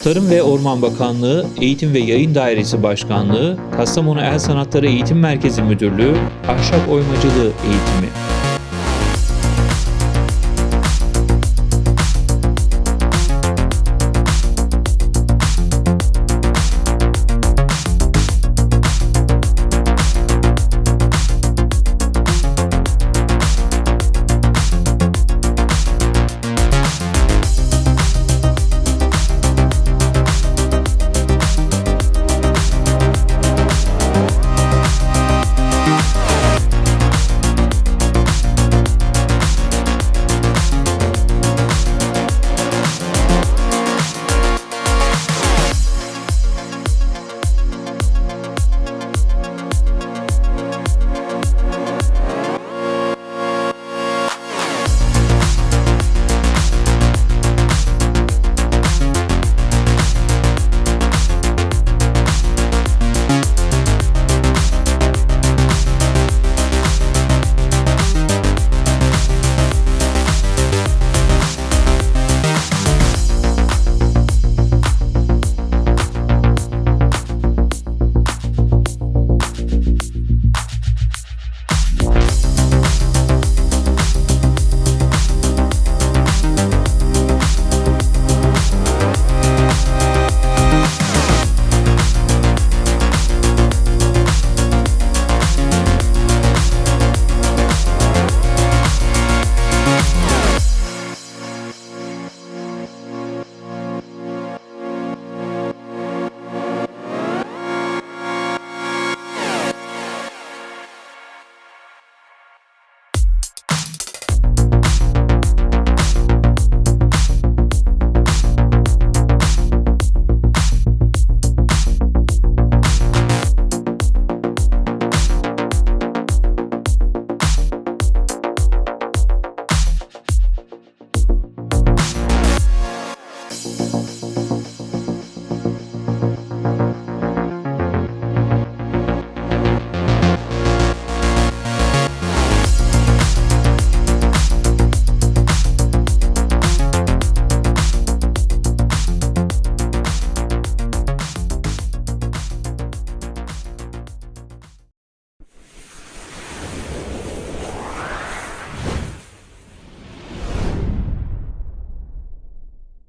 Tarım ve Orman Bakanlığı, Eğitim ve Yayın Dairesi Başkanlığı, Kastamonu El Sanatları Eğitim Merkezi Müdürlüğü, Ahşap Oymacılığı Eğitimi.